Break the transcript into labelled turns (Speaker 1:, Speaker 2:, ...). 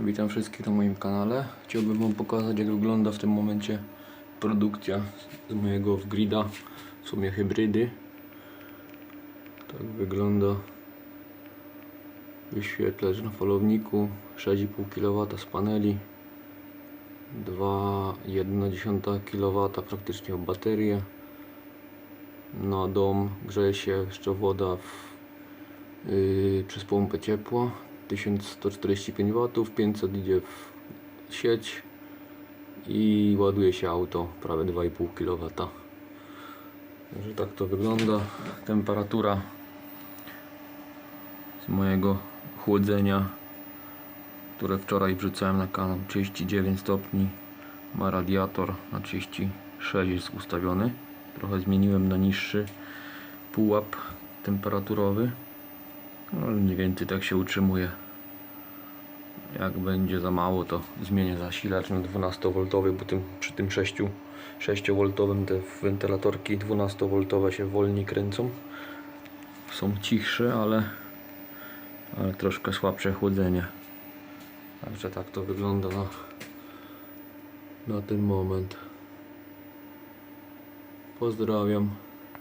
Speaker 1: Witam wszystkich na moim kanale. Chciałbym Wam pokazać jak wygląda w tym momencie produkcja z mojego grida. W sumie hybrydy. Tak wygląda wyświetlacz na falowniku 6,5 kW z paneli 2,1 kW praktycznie o baterię na dom grzeje się jeszcze woda w, yy, przez pompę ciepła 1145 W 500 idzie w sieć i ładuje się auto prawie 2,5 kW Także tak to wygląda. Temperatura z mojego chłodzenia które wczoraj wrzucałem na kanał 39 stopni ma radiator na 36 jest ustawiony. Trochę zmieniłem na niższy pułap temperaturowy. No, mniej więcej tak się utrzymuje jak będzie za mało to zmienię zasilacz na 12V bo tym, przy tym 6, 6V te wentylatorki 12V się wolniej kręcą są cichsze ale, ale troszkę słabsze chłodzenie Także tak to wygląda na, na ten moment. Pozdrawiam.